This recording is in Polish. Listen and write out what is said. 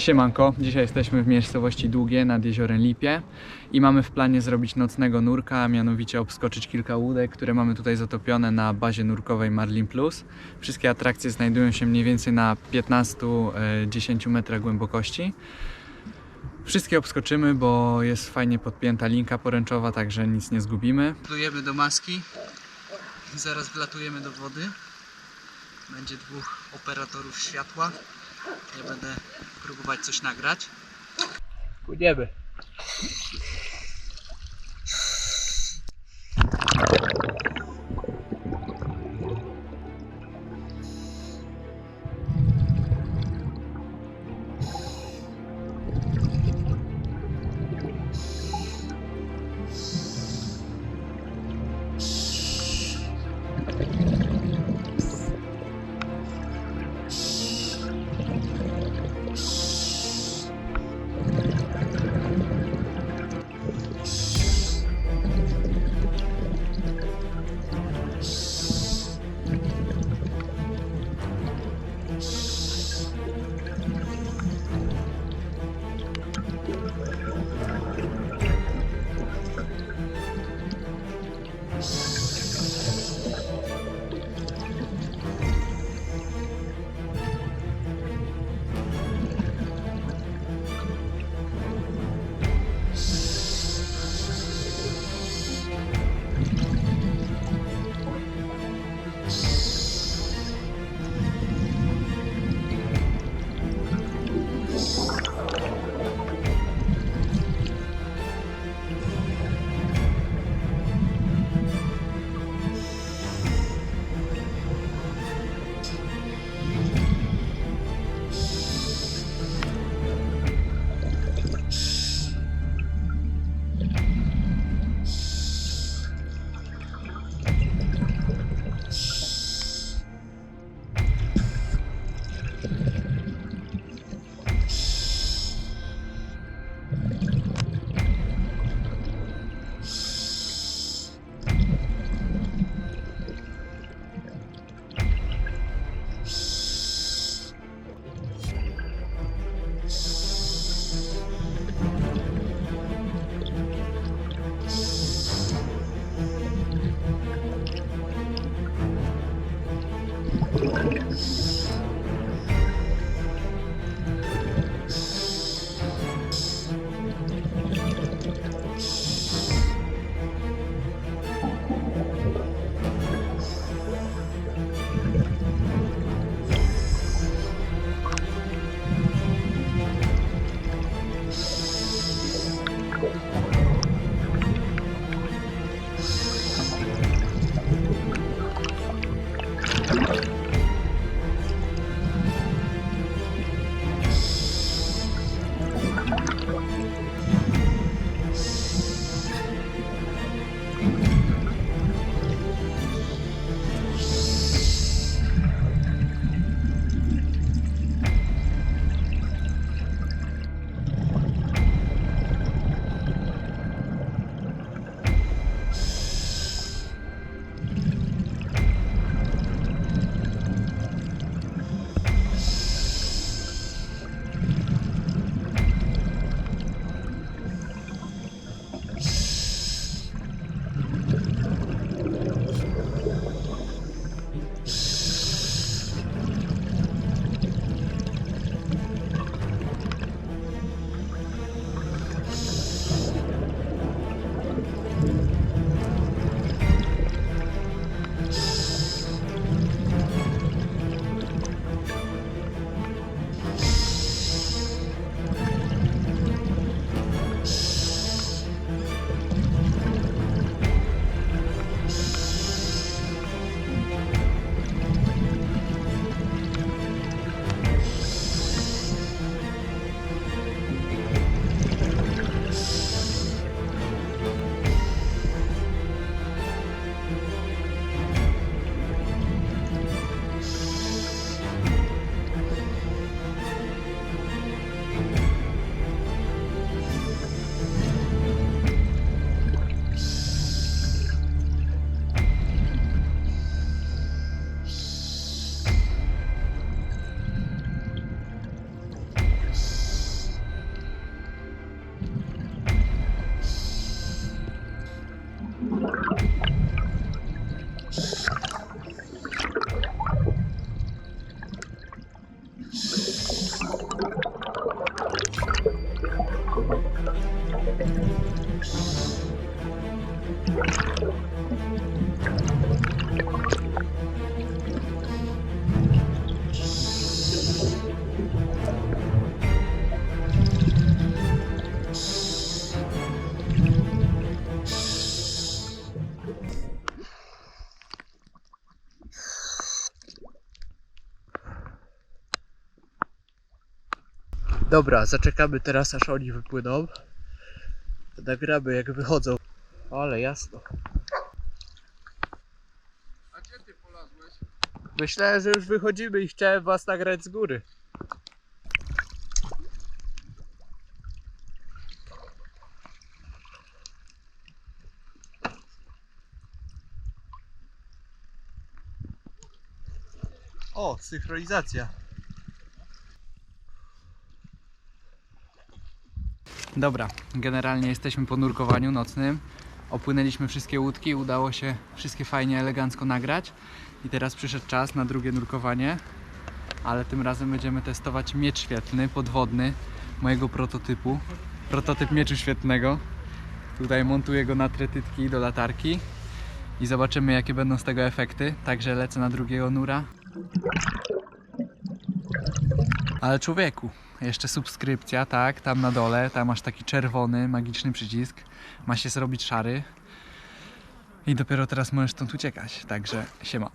Siemanko, dzisiaj jesteśmy w miejscowości Długie nad jeziorem Lipie i mamy w planie zrobić nocnego nurka, a mianowicie obskoczyć kilka łódek, które mamy tutaj zatopione na bazie nurkowej Marlin Plus. Wszystkie atrakcje znajdują się mniej więcej na 15-10 metrach głębokości. Wszystkie obskoczymy, bo jest fajnie podpięta linka poręczowa, także nic nie zgubimy. Plujemy do maski, zaraz wlatujemy do wody. Będzie dwóch operatorów światła. Ja będę próbować coś nagrać. Płyniemy. Dobra, zaczekamy teraz aż oni wypłyną. Nagramy jak wychodzą. Ale jasno. Myślałem, że już wychodzimy i chciałem was nagrać z góry. O, synchronizacja. Dobra, generalnie jesteśmy po nurkowaniu nocnym. Opłynęliśmy wszystkie łódki, udało się wszystkie fajnie, elegancko nagrać. I teraz przyszedł czas na drugie nurkowanie, ale tym razem będziemy testować miecz świetlny, podwodny, mojego prototypu. Prototyp mieczu świetnego. Tutaj montuję go na tretytki do latarki i zobaczymy jakie będą z tego efekty. Także lecę na drugiego nura. Ale człowieku, jeszcze subskrypcja, tak, tam na dole, tam masz taki czerwony, magiczny przycisk. Ma się zrobić szary. I dopiero teraz możesz stąd uciekać, także siema.